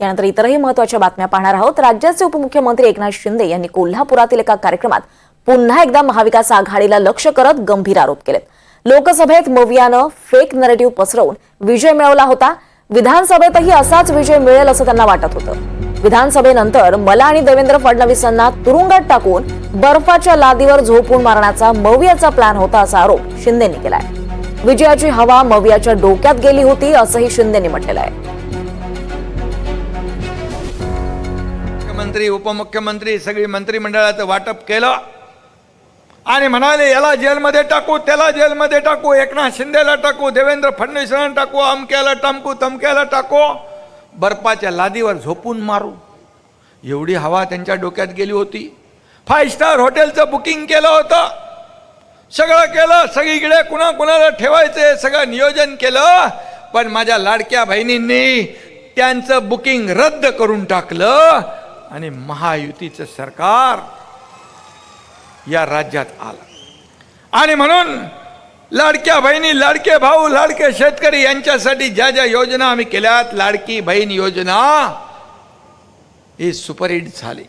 यानंतर इतरही महत्त्वाच्या बातम्या पाहणार आहोत. राज्याचे उपमुख्यमंत्री एकनाथ शिंदे यांनी कोल्हापुरातील एका कार्यक्रमात पुन्हा एकदा महाविकास आघाडीला लक्ष करत गंभीर आरोप केलेत. लोकसभेत मवियानं फेक नरेटिव्ह पसरवून विजय मिळवला होता. विधानसभेतही असाच विजय मिळेल असं त्यांना वाटत होतं. विधानसभेनंतर मला आणि देवेंद्र फडणवीसांना तुरुंगात टाकून बर्फाच्या लादीवर झोपून मारण्याचा मवियाचा प्लॅन होता असा आरोप शिंदेनी केलाय. विजयाची हवा मवियाच्या डोक्यात गेली होती असंही शिंदेनी म्हटलेलं आहे. मुख्यमंत्री उपमुख्यमंत्री सगळी मंत्रिमंडळाचं वाटप केलं. आणि म्हणाले याला जेलमध्ये टाकू त्याला जेलमध्ये टाकू एकनाथ शिंदेला टाकू देवेंद्र फडणवीसांना टाकू अमक्याला टमकू तमक्याला टाकू. बर्फाच्या लादीवर झोपून मारू. एवढी हवा त्यांच्या डोक्यात गेली होती. फाईव्ह स्टार हॉटेलचं बुकिंग केलं होतं. सगळं केलं सगळीकडे कुणा कुणाला ठेवायचं सगळं नियोजन केलं. पण माझ्या लाडक्या बहिणींनी त्यांचं बुकिंग रद्द करून टाकलं. आणि महायुतीचं सरकार या राज्यात आलं. आणि म्हणून लाडक्या बहिणी लाडके भाऊ लाडके शेतकरी यांच्यासाठी ज्या ज्या योजना आम्ही केल्यात लाडकी बहीण योजना ही सुपरहिट झाली.